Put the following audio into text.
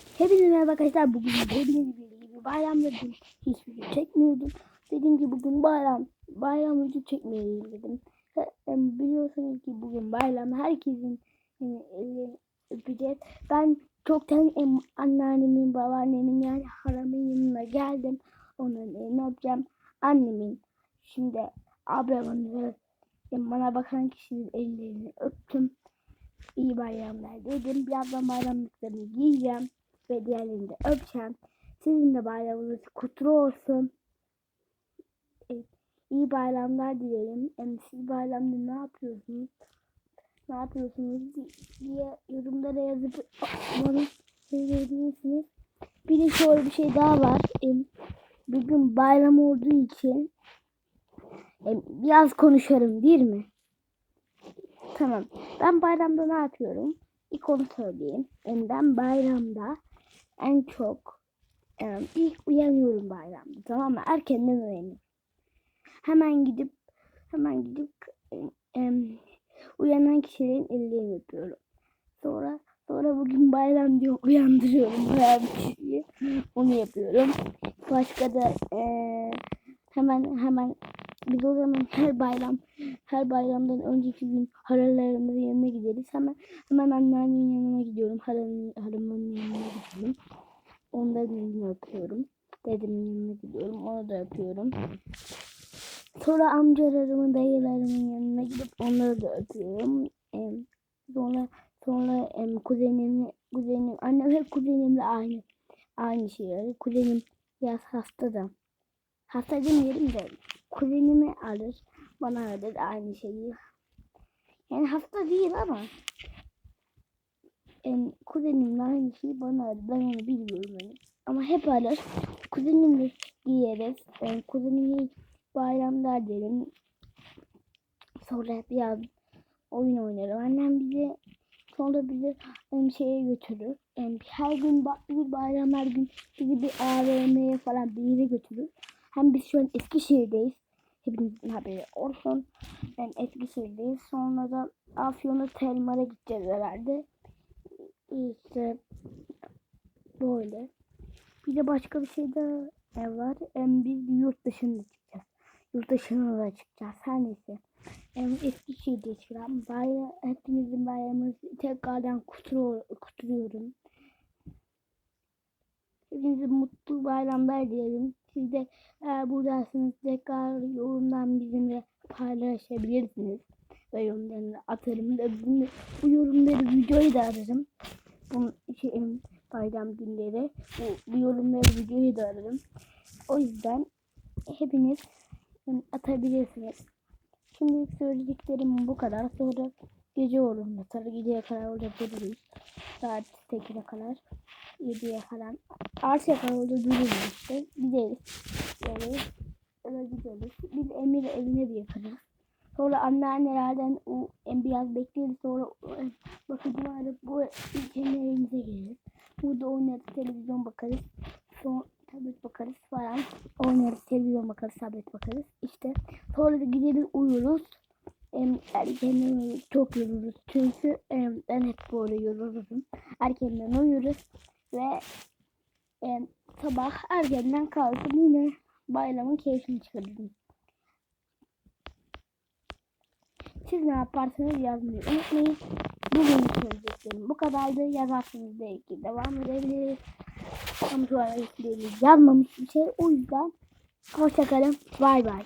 Hepinize merhaba arkadaşlar. Bugün hepiniz gibi bayramda hiç video çekmiyordum. Dedim ki bugün bayram. Bayram video çekmeyeyim dedim. Em, Biliyorsunuz ki bugün bayram. Herkesin e, elini öpeceğiz. Ben çoktan em, anneannemin, babaannemin yani halamın yanına geldim. Onların elini öpeceğim. Annemin şimdi ablamın ve em, bana bakan kişinin ellerini öptüm. İyi bayramlar dedim. Birazdan bayramlıklarını giyeceğim ve diğerlerini de öpeceğim. Sizin de bayramınız kutlu olsun. Evet, iyi bayramlar dilerim. Yani siz bayramda ne yapıyorsunuz? Ne yapıyorsunuz diye yorumlara yazıp bana söyleyebilirsiniz. Bir de şöyle bir şey daha var. Bugün bayram olduğu için biraz konuşarım değil mi? Tamam. Ben bayramda ne yapıyorum? İlk onu söyleyeyim. Ben bayramda en çok em, ilk uyanıyorum bayramda. Tamam mı? Erkenden uyanıyorum. Hemen gidip hemen gidip em, em, uyanan kişilerin ellerini öpüyorum. Sonra sonra bugün bayram diyor uyandırıyorum bayağı bir kişiyi. Onu yapıyorum. Başka da eee, hemen hemen biz o zaman her bayram her bayramdan önceki gün halalarımızın yanına gideriz. Hemen hemen anneannemin yanına gidiyorum. Halamın, halamın yanına gidiyorum. Onların elini öpüyorum. Dedemin yanına gidiyorum. Onu da öpüyorum. Sonra amcalarımın, dayılarımın yanına gidip onları da öpüyorum. Em, sonra sonra em, kuzenim, kuzenim, annem hep kuzenimle aynı aynı şeyleri. Kuzenim biraz hasta da. Hasta demeyelim de kuzenimi alır. Bana öder aynı şeyi. Yani hasta değil ama yani kuzenimle aynı şeyi bana alır. Ben onu bilmiyorum yani. Ama hep alır. Kuzenimle giyeriz. Yani kuzenimle bayramda derim. Sonra biraz oyun oynarım. Annem bizi sonra bizi em, şeye götürür. Em, her gün bir bayram her gün bizi bir AVM'ye falan bir yere götürür. Hem biz şu an Eskişehir'deyiz. Hepinizin haberi olsun. Yani Eskişehir'deyiz. Sonra da Afyon'a Telmar'a gideceğiz herhalde. İşte böyle. Bir de başka bir şey daha e, var. Em, biz yurt dışına çıkacağız. Yurt dışına da çıkacağız. Her neyse. Em, Eskişehir'deyiz. Bayram, hepinizin bayramınızı tekrardan kutlu, kutluyorum. Hepinize mutlu bayramlar dilerim. Siz de eğer buradaysanız tekrar yorumdan bizimle paylaşabilirsiniz. Ve yorumlarını atarım. Da bu, bu yorumları videoyu da ararım. Bu şey, bayram günleri. Bu, bu yorumları videoyu da ararım. O yüzden hepiniz em, atabilirsiniz. Şimdilik söyleyeceklerim bu kadar. Sonra gece olur mesela. Geceye kadar orada. Saat 8'e kadar. 7'ye falan. Arşa kadar orada dururuz işte. Gideriz. Böyle öyle gideriz. Biz Emir evine yaparız. Sonra anneannelerden o biraz bekleriz. Sonra bakıcımı arayıp bu kendi evimize geliriz. Burada oynarız. Televizyon bakarız. Sonra tablet bakarız falan. Oynarız. Televizyon bakarız. Tablet bakarız. İşte sonra da gideriz uyuruz. Em, erkenden çok yoruluruz. Çünkü em, ben hep böyle yorulurum. Erkenden uyuruz ve em, sabah erkenden kalkıp yine bayramın keyfini çıkarırım. Siz ne yaparsanız yazmayı unutmayın. Bugün söyleyeceklerim bu kadardı. Yazarsınız belki devam edebiliriz. Ama şu an yazmamış bir şey. O yüzden hoşçakalın. Bay bay.